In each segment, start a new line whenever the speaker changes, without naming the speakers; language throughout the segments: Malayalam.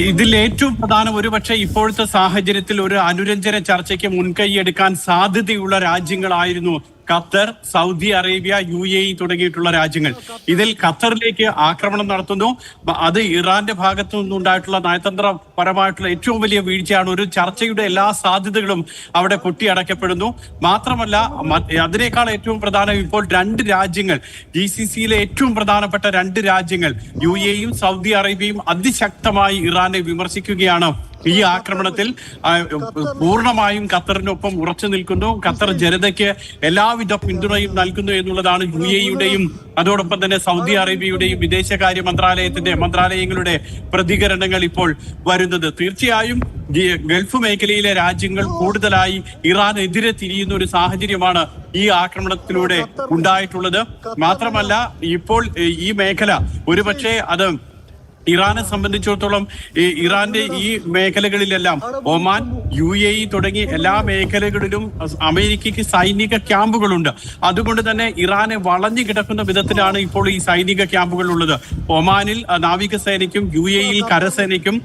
ഇതിൽ ഏറ്റവും പ്രധാനം ഒരുപക്ഷെ ഇപ്പോഴത്തെ സാഹചര്യത്തിൽ ഒരു അനുരഞ്ജന ചർച്ചയ്ക്ക് മുൻകൈയെടുക്കാൻ സാധ്യതയുള്ള രാജ്യങ്ങളായിരുന്നു Qatar Saudi Arabia U A E തുടങ്ങിയിട്ടുള്ള രാജ്യങ്ങൾ. ഇതിൽ ഖത്തറിലേക്ക് ആക്രമണം നടത്തുന്നു. അത് ഇറാന്റെ ഭാഗത്തു നിന്നുണ്ടായിട്ടുള്ള നയതന്ത്രപരമായിട്ടുള്ള ഏറ്റവും വലിയ വീഴ്ചയാണ്. ഒരു ചർച്ചയുടെ എല്ലാ സാധ്യതകളും അവിടെ കൊട്ടിയടക്കപ്പെടുന്നു മാത്രമല്ല അതിനേക്കാൾ ഏറ്റവും പ്രധാനം ഇപ്പോൾ രണ്ട് രാജ്യങ്ങൾ. ജി സി സിയിലെ ഏറ്റവും പ്രധാനപ്പെട്ട രണ്ട് രാജ്യങ്ങൾ യു എയും സൗദി അറേബ്യയും അതിശക്തമായി ഇറാനെ വിമർശിക്കുകയാണ്. ഈ ആക്രമണത്തിൽ പൂർണമായും ഖത്തറിനൊപ്പം ഉറച്ചു നിൽക്കുന്നു. ഖത്തർ ജനതയ്ക്ക് എല്ലാവിധ പിന്തുണയും നൽകുന്നു എന്നുള്ളതാണ് യു യുടെയും അതോടൊപ്പം തന്നെ സൗദി അറേബ്യയുടെയും വിദേശകാര്യ മന്ത്രാലയത്തിന്റെ മന്ത്രാലയങ്ങളുടെ പ്രതികരണങ്ങൾ ഇപ്പോൾ വരുന്നത്. തീർച്ചയായും ഗൾഫ് മേഖലയിലെ രാജ്യങ്ങൾ കൂടുതലായി ഇറാനെതിരെ തിരിയുന്ന ഒരു സാഹചര്യമാണ് ഈ ആക്രമണത്തിലൂടെ ഉണ്ടായിട്ടുള്ളത്. മാത്രമല്ല ഇപ്പോൾ ഈ മേഖല ഒരുപക്ഷെ അത് ഇറാനെ സംബന്ധിച്ചിടത്തോളം ഈ ഇറാന്റെ ഈ മേഖലകളിലെല്ലാം ഒമാൻ യു എ ഇ തുടങ്ങി എല്ലാ മേഖലകളിലും അമേരിക്കയ്ക്ക് സൈനിക ക്യാമ്പുകളുണ്ട്. അതുകൊണ്ട് തന്നെ ഇറാനെ വളഞ്ഞു കിടക്കുന്ന വിധത്തിലാണ് ഇപ്പോൾ ഈ സൈനിക ക്യാമ്പുകൾ ഉള്ളത് ഒമാനിൽ നാവികസേനയ്ക്കും യു എ ഇയിൽ കരസേനയ്ക്കും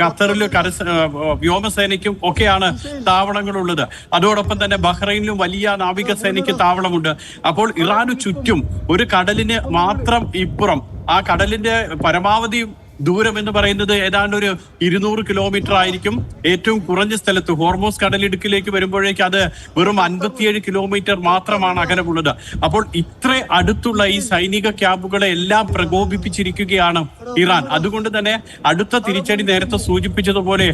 ഖത്തറിൽ കരസ ആ, വ്യോമസേനയ്ക്കും ഒക്കെയാണ് താവളങ്ങളുള്ളത്. അതോടൊപ്പം തന്നെ ബഹ്റൈനിലും വലിയ നാവികസേനയ്ക്ക് താവളമുണ്ട്. അപ്പോൾ ഇറാനു ചുറ്റും ഒരു കടലിന് മാത്രം ഇപ്പുറം ആ കടലിന്റെ പരമാവധി ദൂരം എന്ന് പറയുന്നത് ഏതാണ്ട് ഒരു ഇരുന്നൂറ് കിലോമീറ്റർ ആയിരിക്കും. ഏറ്റവും കുറഞ്ഞ സ്ഥലത്ത് ഹോർമോസ് കടലിടുക്കിലേക്ക് വരുമ്പോഴേക്ക് അത് വെറും അൻപത്തിയേഴ് കിലോമീറ്റർ മാത്രമാണ് അകലമുള്ളത്. അപ്പോൾ ഇത്ര അടുത്തുള്ള ഈ സൈനിക ക്യാമ്പുകളെ എല്ലാം പ്രകോപിപ്പിച്ചിരിക്കുകയാണ് ഇറാൻ. അതുകൊണ്ട് തന്നെ അടുത്ത തിരിച്ചടി നേരത്തെ സൂചിപ്പിച്ചതുപോലെ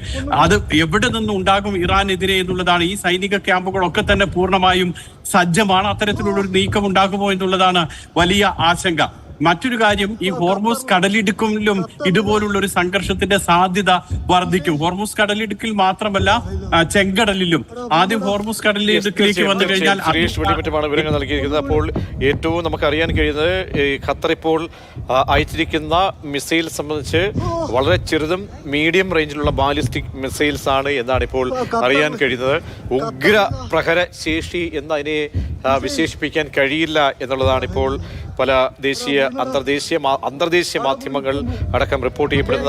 അത് എവിടെ നിന്ന് ഉണ്ടാകും എതിരെ എന്നുള്ളതാണ്. ഈ സൈനിക ക്യാമ്പുകളൊക്കെ തന്നെ പൂർണമായും സജ്ജമാണ്. അത്തരത്തിലുള്ള ഒരു നീക്കം ഉണ്ടാകുമോ എന്നുള്ളതാണ് വലിയ ആശങ്ക. മറ്റൊരു കാര്യം ഈ ഹോർമോസ് കടലിടുക്കിലും ഇതുപോലുള്ള ഒരു സംഘർഷത്തിന്റെ സാധ്യത വർദ്ധിക്കും. ഹോർമോസ് കടലിടുക്കിൽ മാത്രമല്ല ചെങ്കടലിലും. ആദ്യം ഹോർമോസ് കടലിടുക്കിലേക്ക് വന്നു കഴിഞ്ഞാൽ
വിവരങ്ങൾ നൽകിയിരിക്കുന്നത് അപ്പോൾ ഏറ്റവും നമുക്ക് അറിയാൻ കഴിയുന്നത് ഈ ഖത്തർ ഇപ്പോൾ അയച്ചിരിക്കുന്ന മിസൈൽ സംബന്ധിച്ച് വളരെ ചെറുതും മീഡിയം റേഞ്ചിലുള്ള ബാലിസ്റ്റിക് മിസൈൽസ് ആണ് എന്നാണ് ഇപ്പോൾ അറിയാൻ കഴിയുന്നത്. ഉഗ്ര പ്രഹര ശേഷി എന്നതിനെ വിശേഷിപ്പിക്കാൻ കഴിയില്ല എന്നുള്ളതാണ് ഇപ്പോൾ പല ദേശീയ അന്തർദേശീയ അന്തർദേശീയ മാധ്യമങ്ങൾ അടക്കം റിപ്പോർട്ട് ചെയ്യപ്പെടുന്നത്.